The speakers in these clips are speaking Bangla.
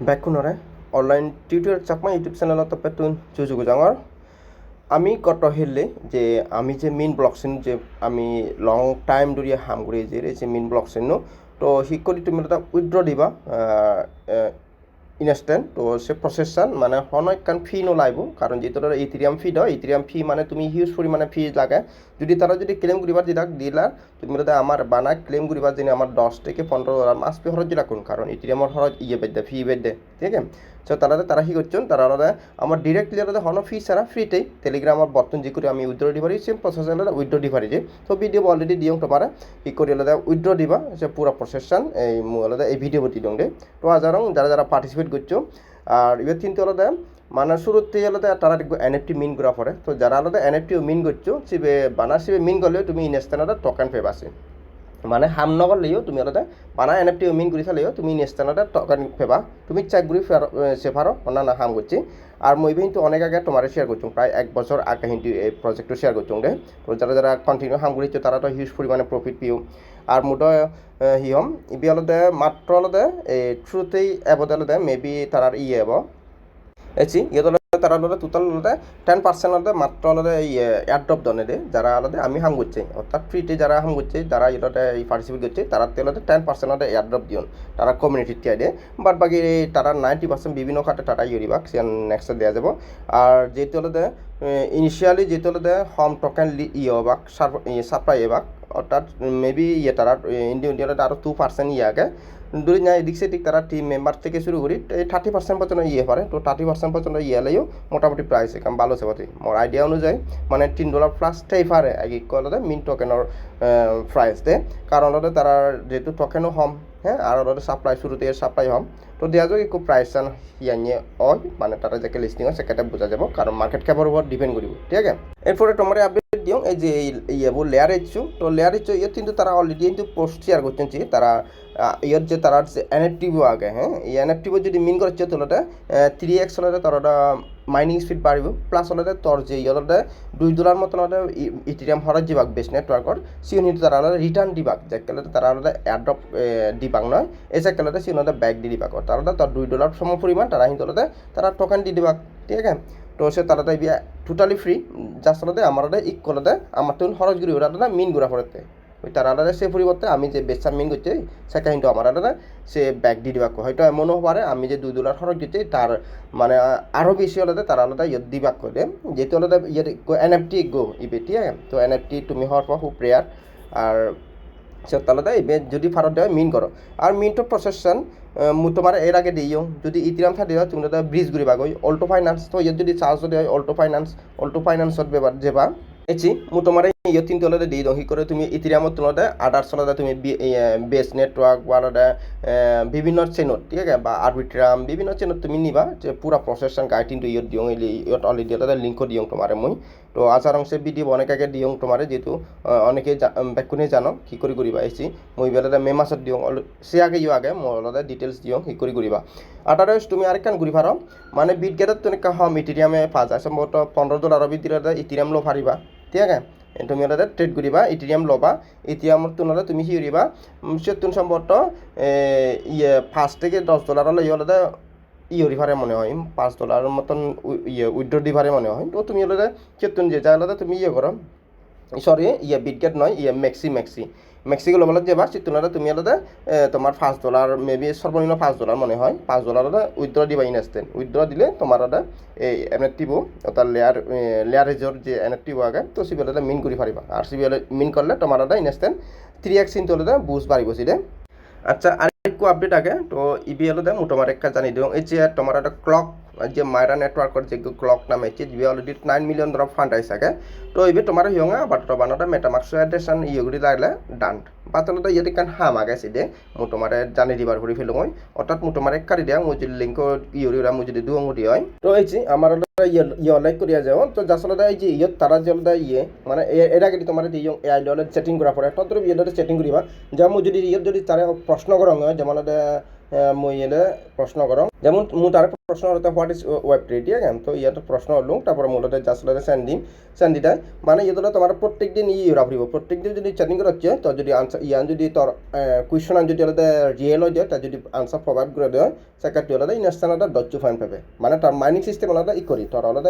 Bakunore online tutor Chakma YouTube channel তো পেতুন চুজুগু জাঙর আমি কত হেললে যে আমি যে মেইন ব্লগসিন যে আমি লং টাইম ধৰি হাম কৰি যে যে মেইন ব্লগসিন নো তো শিকলি তুমি এটা উইথড্ৰ দিবা ইনষ্টেণ্ট তো সে প্ৰচেছন মানে হনকান ফি নলাইব, কারণ যেহেতু ইথিরিয়াম ফি হয় ইথিরিয়াম ফি মানে তুমি হিউজ পরিমাণে ফি লাগে। যদি তারা যদি ক্লেম করিবার দিলাক দিলা, তুমি যদি আমার বানা ক্লেম করিবার জন্য আমার দশ থেকে পনেরো মাস পে খরচ দিলা কোন? কারণ ইথিরিয়ামর খরচ ইয়ে বেদে ফি বেদে ঠিক আছে? সো তারা তারা কি করছেন, তারা আলাদা, আমার ডিরেক্টলি আলাদা হন ফি ছাড়া ফ্রিতেই টেলিগ্রাম আর বর্তন যে করে আমি উইথড্র দিবারি সেম প্রসেস আলাদা উইথড্র দিবারি যে তো ভিডিও অলরেডি দিও তোমার কি করে আলাদা উইথড্র দিবা, সে পুরো প্রসেসন এই আলাদা এই ভিডিও দিও দে তো আজারং যারা যারা পার্টিসিপেট করছ, আর এবার কিন্তু আলাদা মানে শুরুতে আলাদা তারা এনএফটি মিন করা পরে। তো যারা আলাদা এনএফটি মিন করছ, সিবে বানা সিবে মিন করলেও তুমি ইনস্ট্যান্ডার টোকেন পেব আছে মানে হাম নগলেও তুমি আলাদা বানা এনএফটি মিন করে চালেও তুমি ইনস্ট্যান্ডার টোকেন পেবা তুমি চেক করে সেফারো অন্যান্য হাম করছি আর মই কিন্তু অনেক আগে তোমার শেয়ার করছ প্রায় এক বছর আগে কিন্তু এই প্রজেক্টটা শেয়ার করছ দে। তো যারা যারা কন্টিনিউ হাম করেছ তারা তো হিউজ পরিমাণে প্রফিট পিও। আর মোটা হিয়ম ইবি আলাদা মাত্র আলাদা এই থ্রুতেই এবদে আলাদা মেবি তারার ইয়ে এব এচি ইয়ে তারা আলাদা টোটাল আলাদা টেন পার্সেন্ট আলাদা মাত্র আলাদা এই এয়ারড্রপ দনে দে, যারা আলাদা আমি হাম করছি। অর্থাৎ ফ্রিতে যারা হাম করছে, যারা এটা এই পার্টিসিপেট করছে, তারা আলাদা টেন পার্সেন্ট আলাদা এয়ারড্রপ দিয়ন, তারা কমিউনিটি টিয়াই দিয়ে বাট বাকি তারা নাইনটি পার্সেন্ট বিভিন্ন খাতে টাটা ইয়ে দিবা সে নেক্সট দেওয়া যাব। আর যেহেতু আলাদা ইনিশিয়ালি যেহেতু আলাদা হোম টোকেন ইয়ে হবাক সাপ্লাই হবাক অর্থাৎ মেবি ইয়ে তারা ইন্ডিয়া ইন্ডিয়াতে আরও টু পার্সেন্ট ইয়ে আগে। ধরি না, এদিক সেদিক তারা টিম মেম্বার থেকে শুরু করি, এই থার্টি পার্সেন্ট পর্যন্ত ইয়ে পারে। তো থার্টি পার্সেন্ট পর্যন্ত ইয়ে এলেও মোটামুটি প্রাইস কাম ভালো আছে মোর আইডিয়া অনুযায়ী মানে তিন ডলার প্লাস ঠাই পারে আগে কলে মিন টোকেনের প্রাইস দে কারণ হলে তারা যেহেতু টোকেনও হম হ্যাঁ আর হলে সাপ্লাই শুরুতে সাপ্লাই হম তো দেওয়া যাক একটু প্রাইস চান ইয়ানিয়ে হয় মানে তারা যাকে লিস্টিং হয় সেটা বোঝা যাব, কারণ মার্কেট ক্যাপের উপর ডিপেন্ড করিব, ঠিক আছে? এরপরে তোমার আপডেট দিও, এই যে ইয়েবোৰ লেয়ার ইচ্ছু তো লেয়ার ইচ্ছু ইয়ে কিন্তু তারা অলরেডি কিন্তু পোস্ট শেয়ার করছেন তারা তারা যে এনএফটিভো আগে হ্যাঁ? এই এনএফটিভো যদি মিন করছে তোলাতে থ্রি এক্স হলে তারা মাইনিং স্পিড বাড়িব প্লাস হলে তোর যে ইয়ে দুই ডলার মতন হরার দিবাক বেশ নেটওয়ার্কর সিও কিন্তু তারা হলে রিটার্ন দিবাক যে কেলে তারা হলে এয়ারড্রপ দিবাক নয় এই যে কেলে সিও হলে ব্যাক দি দিবাক তারা তোর দুই ডলার সম তারা কিন্তু হলে তারা টোকেন দি দিবাক ঠিক আছে? তো সে তারা তাই বিয়া টোটালি ফ্রি জাস্ট হলে আমার ইকুয়ালতে আমার তো খরচ গুড়ি ওরা মিন গুড়া পড়তে ওই তার আলাদা সে পরিবর্তে আমি যে বেচার মিন করছি সেটা কিন্তু আমার আলাদা, সে ব্যাগ দিয়ে দিবাক হয়তো এমনও পারে, আমি যে দুই ডলার খরচ দিচ্ছি, তার মানে আরও বেশি আলাদা, তার আলাদা ইয়ে দিবাক করে যেহেতু আলাদা ইয়ে এন এফ টি গো ইবে ঠিক আছে তো এন এফ টি তুমি হওয়ার পর খুব প্রেয়ার আর তাহলে ইবে যদি ফারত দেওয়া মিন করো। আর মিনটো প্রসেসন তোমার এর আগে দিও যদি ইতিরাম থাকে তুমি ব্রিজ ঘুরিবা গই অল্টো ফাইনান্স তো যদি চার্জ যদি হয় অল্টো ফাইনান্স অল্টো ফাইনান্সত বেবার যেবা মু তোমার ইয়ে তিন তলতে দি দহি করে তুমি ইতিরামত তুলতে আদার চলতে তুমি বেস নেটওয়ার্ক বা বিভিন্ন চেনত ঠিক আছে, বা আরবিট্রাম বিভিন্ন চেনত তুমি নিবা, যে পুরা প্রসেসন গাইড কিন্তু ইয়ত দিওঁ, ইয়ত অলরেডি তাতে লিঙ্কও দিওঁ তোমারে মই। তো আচার অংশে ভিডিও অনেক আগে দিওঁ তোমারে যেহেতু অনেকে বেকুনে জানো কি করে করিবা এসি মই বেলাতে মে মাসত দিওঁ সে আগে ইয়ে আগে, মই অলরেডি ডিটেলস দিওঁ কি করে করিবা আটারস তুমি আরেকখান ঘুরি পারো মানে বিট গেটত হম ইটিরিয়ামে পাওয়া যায় সম্ভবত পনেরো ডলারের ভিতরে ইটিরিয়াম লো পারিবা ঠিক আছে? তুমি ওটাতে ট্রেড করিবা ইটিএম লবা ইথিরিয়ামর তুলনায় তুমি সি করিবা সেতুন সম্ভবত ইয়ে পাঁচ থেকে দশ ডলার হলে ইয়ে ই হরি মনে হয় পাঁচ ডলার মতন ইয়ে উইড্রো দিবাৰে মনে হয়, তো তুমি ওটাতে সেতুন যে যা তুমি ইয়ে করো সরি ইয়ে বিটগেট নয় ইয়ে মেক্সি মেক্সি মেক্সিকো লেভেলত যাবা সিতুনাতে তুমি আলাদা তোমার পাঁচ ডলার মেবি সর্বনিম্ন পাঁচ ডলার মনে হয়। পাঁচ ডলার উইথড্র দিবা ইনস্টেন্ট উইথড্র দিলে তোমার আদা এই এনএফটিভো অর্থাৎ লেয়ার লেয়ারেজর যে এনএফটিভো আগে, তো সিবিএল মিন করে পারিবা আর সিবিএল মিন করলে তোমার আদা ইনস্টেন্ট থ্রি এক্স ইন তোলে বুঝ পারিব সিদে আচ্ছা আরেকটু আপডেট আগে, তো ইবিএল দে মোটামুটি একটা জানি দিও। এই যে তোমার একটা ক্লক যে মাইরা নেটওয়ার্কৰ যে ক্লক নামে যে যিবি অলরেডি নাইন মিলিয়ন ধরো ফান্ড আই থাকে তো ইবি তোমার হিয়ঙা বাট বানাটা মেটামাক্স এড্রেশন ইয়েগুড়ি লাগলে ডান্ট বাতলতে ইয়াতে কান হাম আগাইছে দে। মো তোমারে জানি দিবার করে ফেলো মই। অর্থাৎ মো তোমারে কারি দিয়া মো যদি লিঙ্ক ইউরিরা মো যদি দুয়ং দি হয় তো এই যে আমার ইয়ে লাইক করিয়া যাও তো যাসলতে এই যে ইয়ে তারা যে ইয়ে মানে এর আগে তোমার যে ইয়ে এআই ডলে সেটিং করা পড়ে তদ্র ইয়ে সেটিং করিবা যেমন যদি ইয়ে যদি তারা প্রশ্ন করং যেমন মই প্রশ্ন করং যেমন মু তার প্রশ্ন হতে হোয়াট ইজ ওয়েব ট্রি ঠিক আছে তো ইয়াতে প্রশ্ন হলো তারপরে মূলত যাসলতে সেন্ড দিম। সেন্ড দিটাই মানে ইয়ে তোমার প্রত্যেক দিন ইয়ে রাখব প্রত্যেক দিন যদি সেটিং করছে তো যদি আনসার ইয়ান যদি তোর কুয়েশন যদি হলে রিয়েল যায় তার যদি আনসার প্রোভাইড করে দেয় সেক্ষেত্রে হলে ইনস্টানটা দচ্ছু ফাইন পাবে। মানে তার মাইনিং সিস্টেম হলে ই করি তোর হলে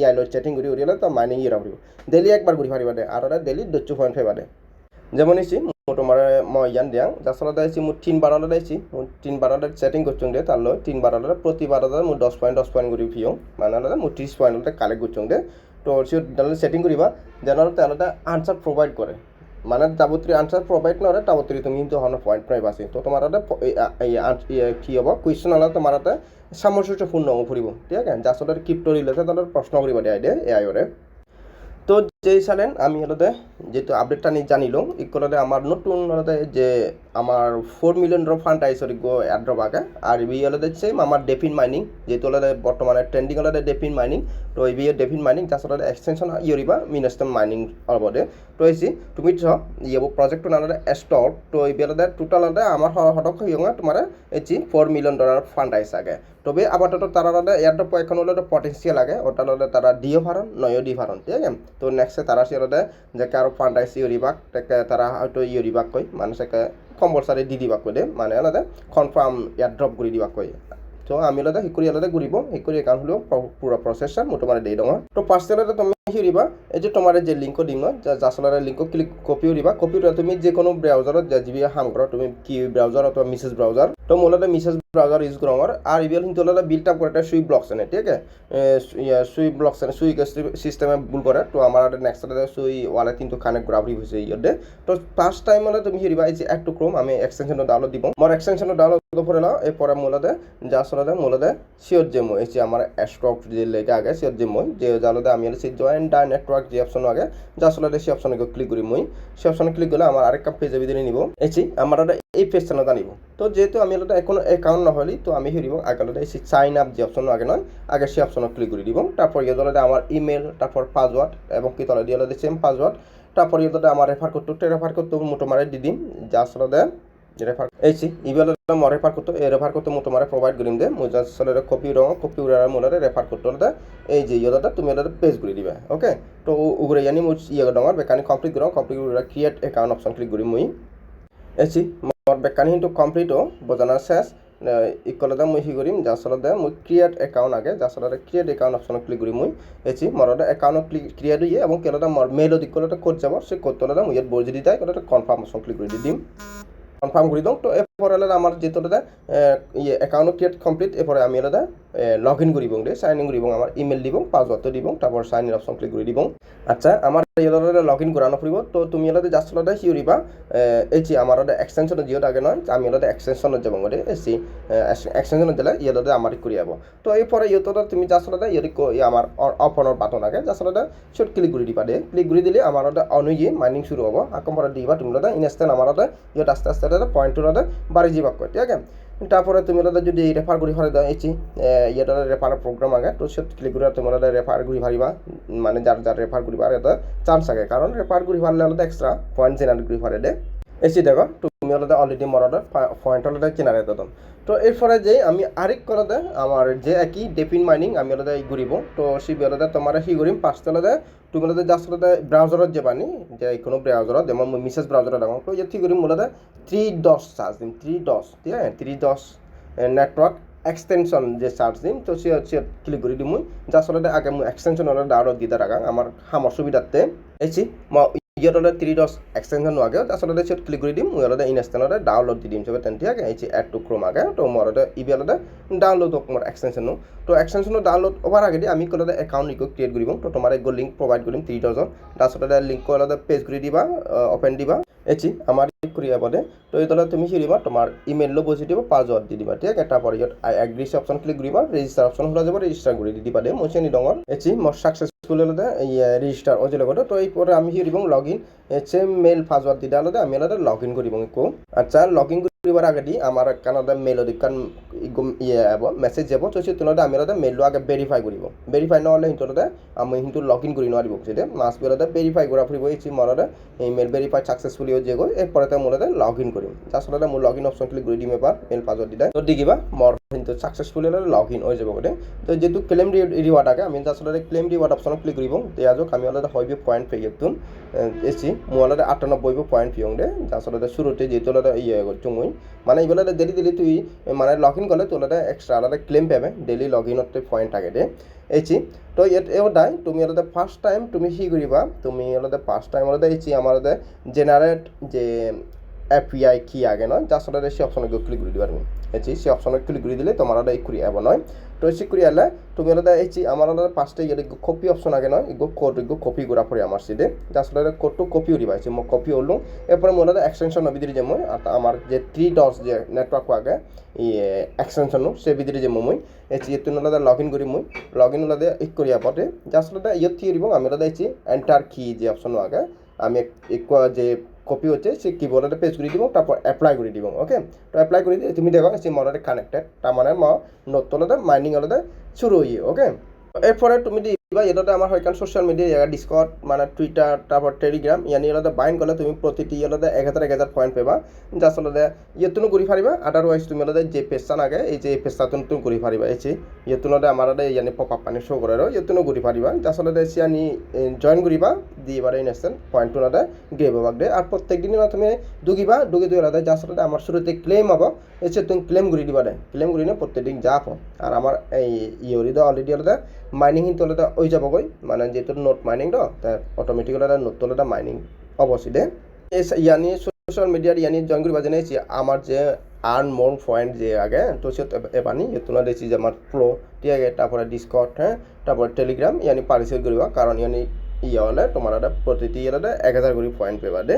ইয়াই সেটিং করি উড়ি হলে তোর মাইনিং ইয়ে রাখব ডেলি একবার ঘুরি ফারিবা দে আর হলে ডেলি দচ্ছু ফাইন পাইবা দে। যেমন ইসি তোমার মই ইয়ান দিয়াং। যাসলতে আইছি মোৰ তিন বারলে আইছি মোৰ তিন বারলে সেটিং করছুং দে তার লো তিন বারলে প্রতি বারলে মোৰ দশ পয়েন্ট দশ পয়েন্ট করে ভিও মানে মোৰ ত্রিশ পয়েন্ট কালেক্ট করছুং দে। তো সিও তাহলে সেটিং করিবা যেন তাহলে আনসার প্রোভাইড করে মানে যাবতীয় আনসার প্রোভাইড নরে তাবতীয় তুমি কিন্তু হন পয়েন্ট নয় বাসি তো তোমার কি হব? কুয়েশন হলে তোমার সামঞ্জস্যপূর্ণ ফুরিব ঠিক আছে? যার সাথে ক্রিপ্টো রিলেটেড তাহলে প্রশ্ন করিব দেয় দে, এ আইরে তো যেই সালেন, আমি হলতে যেহেতু আপডেটটা নিয়ে জানিলো ইকলতে আমার নতুন হলতে যে আমার ফোর মিলিয়ন ড্রপ ফান্ড আইসি গো অ্যাড্রপ আগে, আর ইবি হলতে সেম আমার ডেফিন মাইনিং যেহেতু হলতে বর্তমানে ট্রেন্ডিং হলতে ডেফিন মাইনিং তো ইবি ডেফিন মাইনিং যার সাথে এক্সটেনশন ইয়রিবা মিনস্টম মাইনিং অলবদে তো এসি তুমি চ ইয়ে প্রজেক্ট নালে স্টক তো ইবি হলতে টোটাল হলতে আমার হটক হইয়া তোমার এচি ফোর মিলিয়ন ডলার ফান্ড আইসে আগে। তবে আপাতত তারা হলে এয়ারড্রপ এখন হলে পটেন্সিয়াল আগে, ওটা হলে তারা ডিও ফারন নয় ডি ফারন ঠিক আছে? তো নেক্সটে তারা সে হলে যে কারও ফান্ড আইসি ইউরিবাক তাকে তারা হয়তো ইউরিবাক কই মানুষকে কম্পালসারি দি দিবাক কই দে মানে হলে কনফার্ম এয়ারড্রপ করে দিবাক কই তো আমি হলে শিকুৰি হলে ঘূৰিব, শিকুৰি একাউণ্ট হ'লেও পুৰা প্ৰচেছৰ মোটামুটি তোমাৰ দেই তো তো পাৰ্চেলতে তুমি হিৰিবা এই যে তোমাৰ যে লিংক দিম জাচলাৰে লিংক ক্লিক কপিও দিবা কপিটো তুমি যিকোনো ব্ৰাউজাৰত যিবি হাম কৰা, তুমি কি ব্ৰাউজাৰ অথবা মিছেজ ব্ৰাউজাৰ তো মূলত মিছেজ ব্রাউজার ইউজ আমার আর ইবিএল কিন্তু হলো বিল্ড আপ একটা সুই ব্লকস এনে ঠিক সুই ব্লকস এনে সুই সিস্টেমে বুল করে তো আমার নেক্সট সুই ওয়ালে কিন্তু কানেক্ট ভরি হয়েছে ইয়ে তো ফার্স্ট টাইম হলে তুমি হিরিবা এই যে এক টু ক্রোম আমি এক্সটেনশন ডাউনলোড দিব মোর এক্সটেনশন ডাউনলোড করে নাও এরপরে মূলতে যা আসলে মূলতে শিওর যে মই এই যে আমার স্টক যে লেগে আগে শিওর যে মই যে জালতে আমি হলে সেই জয়েন্ট ডাই নেটওয়ার্ক যে অপশন আগে, যা আসলে সেই অপশনে ক্লিক করি মই। সেই অপশনে ক্লিক করলে আমার আরেকটা পেজে ভিতরে নিব। এসি আমার এই পেজটা জানিব তো যেহেতু আমি হলে এখন একাউন্ট নহলি, তো আমি হিরিব আগে এই সাইন আপ যে অপশন আগে নয়, আগে সেই অপশনে ক্লিক করে দিব। তারপর ইয়ে দলে আমার ইমেল তারপর পাসওয়ার্ড এবং কি তলে দিয়ে সেম পাসওয়ার্ড তারপর ইয়ে দলে আমার রেফার করতে রেফার করতে মোটামারে দি দিম। যা আসলে রেফার এইছি ইবেল মই রেফার করতে, এই রেফার করতে মই তোমার প্রোভাইড করিম দে। মই জাস্ট আসলে কপি রং কপি উড়ার মোলারে রেফার করতে হলে এই যে ইয়েটা তুমি হলে পেজ করে দিবা ওকে তো উগরে জানি মই ইয়ে ডঙর বেকানি কমপ্লিট করো কমপ্লিট করে ক্রিয়েট একাউন্ট অপশন ক্লিক করি মই। এসি মোর বেকানি কিন্তু কমপ্লিট ও, বোঝানো শেষ। ইকলতে মই হি কৰিম যাচলতে মই ক্ৰিয়েট একাউণ্ট আগে যাচলতে ক্ৰিয়েট একাউণ্ট অপশ্যনত ক্লিক কৰি মই। এচি মরতে একাউণ্ট ক্লিক ক্রিয়েট হয়ে এবং কেলতে মর মেইলত ইকলতে কোড যাব সেই কোডটো হলে মই ইয়াত বজি দি তাই কলতে কনফার্ম অপশন ক্লিক করে দি দিম কনফার্ম করে দাও তো এরপরে হলে আমার যেহেতু হলে ইয়ে একাউন্ট ক্রিয়েট কমপ্লিট এরপরে আমি হলে লগ ইন করিব দে সাইন ইন করিব আমার ইমেল দিব পাসওয়ার্ডটো দিব তারপর সাইন ইন অপশন ক্লিক করে দিব আচ্ছা আমার ইয়েলতে লগ ইন করানো ফুরিব তো তুমি হলে জাস্ট হলে সিউরিবা এই যে আমার এক্সটেনশন জিওত আগে নয় আমি হলে এক্সটেনশনত যাব গদে এসি এক্সটেনশনত দিলে ইয়েলতে আমার করি যাব তো এরপরে ইয়েততে তুমি জাস্ট হলে ইয়ে আমার অপনের বাটন আগে জাস্ট হলে শর্ট ক্লিক করে দিবা দে ক্লিক করে দিলে আমার অনুযায়ী মাইনিং শুরু হব আকম পরে দিবা তুমি ইনস্ট্যান্ট আমার ইয়েত আস্তে আস্তে পয়েন্টর হলে বাড়ি যাবা কয়, ঠিক আছে? তারপরে তুমি হলে যদি রেফার করি ফারে দেওয়া হয়েছি ইয়েটা রেফার প্রোগ্রাম আগে, তো সে ক্লিক করে তুমি হলে রেফার করি ফারিবা মানে যার যার রেফার করি ভাড়া এটা চান্স আগে। কারণ রেফার করি ফারলে হলে এক্সট্রা পয়েন্ট জেনারেট করি ফারে দে। এসি দেখো তুমি হলে অলরেডি মরাদের পয়েন্ট হলে জেনারেট দিতাম তো এরপরে যে আমি আরেক করতে আমার যে একই ডেপিন মাইনিং আমি হলে ঘুরিব। তো সেই হলে তোমার সি করিম পাঁচটা হলে তুমি হলে জাস্ট হলে ব্রাউজারত যাবানি যে কোনো ব্রাউজারত যেমন মিসেস ব্রাউজারত ডাঙৰ তো ইয়াত কি কৰিম মূলতে থ্ৰী দছ চাৰ্জ দিম থ্ৰী দছ ঠিক আছে? থ্ৰী দছ নেটৱৰ্ক এক্সটেনশন যে চার্জ দিম, তো সে হচ্ছে ক্লিক করে দিম যা আসলে আগে এক্সটেনশন হলে ডাউনলোড দিতে রাখা আমার হামর সুবিধাতে এসি মই ইয়াত হলে থ্রি ডস এক্সটেনশন আগে আসলে ক্লিক কৰি দিম। মই হলে ইনস্টেন্ট ডাউনলোড দি দিম। চবে তেন্তে ঠিক এই এড টু ক্ৰম আগে। তো মোৰ ইবি হলে ডাউনলোড হওক মোৰ এক্সটেনশ্যনো তো এক্সটেনশ্যনো ডাউনলোড হোৱাৰ আগেদি আমি কলে একাউণ্ট ইকো ক্ৰিয়েট কৰিব তো তোমাৰ এক লিংক প্ৰভাইড কৰিম থ্রি ডজন লিংক লিঙ্ক হলে পেজ কৰি দিবা অপেন দিবা। এচি আমার করিয়া বলে, তো এইতলে তুমি সিরিবা তোমার ইমেইল বসে দিবা পাসওয়ার্ড দি দিবা, ঠিক আছে? তারপরে ইয়াত আই এগ্রি অপশন ক্লিক করিবা রেজিস্টার অপশন হলে যাব রেজিস্টার করে দি দিবা দে মই চেনি ডঙর এচি মোর সাকসেসফুল হলে রেজিস্টার অজে লগত তো এই পরে আমি সিরিব লগ ইন মেইল পাসওয়ার্ড দি হলে আমি হলে লগ ইন করিব, কো। আচ্ছা লগ ইন দি আমার কানাডা মেল দিকান ইয়ে যাব মেসেজ যাব তো সে তুলনাতে আমি মেলটো আগে ভেরিফাই কৰিব। ভেরিফাই নহ'লে সিহঁতে আমি কিন্তু লগ ইন কৰি নোৱাৰিব সেটা মাষ্ট বেলতে ভেরিফাই করা ফুৰিব, এই মরতে এই মেল ভেরিফাই সাকসেসফুলি হৈ যাব এরপরে মূলতে লগ ইন কৰিম। আচলতে মোৰ লগ ইন অপশন ক্লিক কৰি দিম এবাৰ মেল পাছত দিলে তো দি কিবা মোৰ কিন্তু সাকসেসফুলি হলে লগ ইন হৈ যাব গোটেই তো যেহেতু ক্লেম রিওয়ার্ড আগে, আমি আচলতে ক্লেম রিওয়ার্ড অপশন ক্লিক কৰিব। তেতিয়া যাওক আমি অলরেডি হইব পয়েন্ট পেয়ে যেতুন এসি মোৰ অলরেডি আটানব্বই পয়েন্ট পিয়ং দে আচলতে শুরুতে যেহেতু অলরেডি ইয়ে করছ মই মানে এইবেলা ডেলি ডেলি তুই মানে লগ ইন করলে তোর এক্সট্রা আলাদা ক্লেম পাবে। ডেইলি লগ ইনত পয়েন্ট থাকে দে। এইচি তো এওটাই তুমি অলরেডি ফার্স্ট টাইম তুমি কি করিবা তুমি অলরেডি ফার্স্ট টাইম অলরেডি এইচি আমার জেনারেট যে এপিআই কি আগে নয় যার সাথে সেই অপশনে গিয়ে ক্লিক করে দিবার এসি সেই অপশনে ক্লিক করে দিলে তোমার এই করি এব নয়। তো এসি করি এলে তুমি আলাদা এইচি আমার আলাদা পাঁচটা ইয়ে কপি অপশন আগে নয় ইগো কোড ইগো কপি করা পরে আমার সিদে যার সাথে কোডটো কপিও দিবা আছে মই কপি হলো। এরপরে মোর আলাদা এক্সটেনশন ভিতরে যে মই আমার যে থ্রি ডটস যে নেটওয়ার্ক আগে, ই এক্সটেনশন সে ভিতরে যে মই। এসি এত আলাদা লগ ইন করি মই। লগ ইন আলাদা ইক করি পরে যার সাথে ইয়ে থিয়ে দিব, আমি আলাদা এইচি এন্টার কি যে অপশন আগে, আমি যে কপি হচ্ছে সে কিবোর্ডে পেজ করে দিব, তারপর অ্যাপ্লাই করে দিব ওকে তো অ্যাপ্লাই করে দিয়ে তুমি দেখো সে মনে কানেক্টেড তার মানে মা নতুন মাইনিং আলাদা শুরু হয়ে ওকে এরপরে তুমি দিবা এটাতে আমার হয় কারণ সোশ্যাল মিডিয়া জায়গা ডিসকট মানে টুইটার তারপর টেলিগ্রাম ইয়ানি আলাদা বাইন করলে তুমি প্রতিটি আলাদা এক হাজার এক হাজার পয়েন্ট পাবা। যার আলাদা ইয়েতুনো ঘুরি পারিবা আদারওয়াইজ তুমি আলাদা যে পেজটা আগে এই যে পেজটা তুমি ঘুরি পারিবা এই যে ইয়েতুনতে আমার ইয়ানি পপ আপ পানি শো করে ইয়েতুনো ঘুরি পারিবা যার আলাদা সিয়ানি জয়েন করিবা দিয়ে এবারে ইনস্টেন্ট পয়েন্ট আলাদা গিয়ে পাবা দে আর প্রত্যেক দিনই তুমি ঢুকিবা ঢুকি দুই আলাদা যার আলাদা আমার শুরুতে ক্লেম হব এসে তুমি ক্লেম ঘুরি দিবা দে। ক্লেম ঘুরি না প্রত্যেক দিন যা আর আমার এই ইয়রি দা অলরেডি আলাদা মাইনিং কিন্তু আলাদা ওই যাবগৈ। মানে যেহেতু নোট মাইনিং তো তা অটোমেটিক আলাদা নোট আলাদা মাইনিং অবশ্যই এই ইয়ানি সোশ্যাল মিডিয়ার ইয়ানি জয়েন করিবা জানাই আমার যে আর্ন মোর পয়েন্ট যে আগে, তো সে এবানি এতুনা দিয়েছি যে আমার প্রো ঠিক আছে তারপরে ডিসকট হ্যাঁ তারপরে টেলিগ্রাম ইয়ানি পার্টিসিপেট করিবা কারণ ইয়ানি ইয়ে হলে তোমার একটা প্রতিটি ইয়াতে এক হাজার করে পয়েন্ট পেবা দে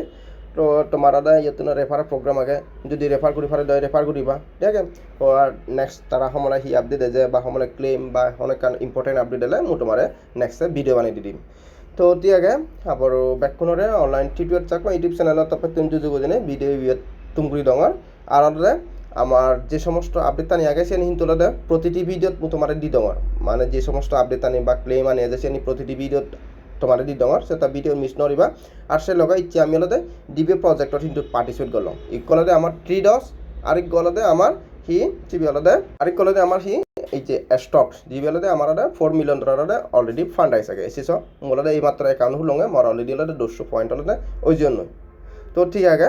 তো তোমার আদা ইয়েতো রেফার প্রোগ্রাম আগে। যদি রেফার কৰি করিবা ঠিক আছে আর নেক্সট তারা সময় সি আপডেট যে, বা সময় ক্লেম বা অনেক ইম্পর্টেন্ট আপডেট দিলে, মই তোমার নেক্সট ভিডিও বানাই দি দিম। তো তিয়াগে আবার ব্যাকখনরে অনলাইন টিউটোরিয়াল চাকমা ইউটিউব চ্যানেলত তারপর তুমি যোগ জেনে ভিডিও বিয়ত তুমগুড়ি ডঙর আর আলাদা আমার যে সমস্ত আপডেট তানি আগে সে হিন্তু আলাদা প্রতিটি ভিডিওত তোমার দি ডঙর মানে যে সমস্ত আপডেট আনি বা ক্লেম আনি সে প্রতিটি ভিডিওত তোমার দি ডঙর সেটা ভিডিও মিস নিবা আর সে লগাই ইচ্ছে আমি প্রজেক্টত কিন্তু পার্টিসিপেট করলাম ইকলতে আমার থ্রি ডস ইক গলতে আমার হি চিবি আর ইক গলতে আমার সি, এই যে স্টক যিবিলাকে আমার four million dollar already fund আইসে এসেছ মোলাদে এই মাত্র অ্যাকাউন্ট হুলঙ্গে আমার অলরেডি হলে দুশো পয়েন্ট হলে ওই জন্য তো ঠিক আছে।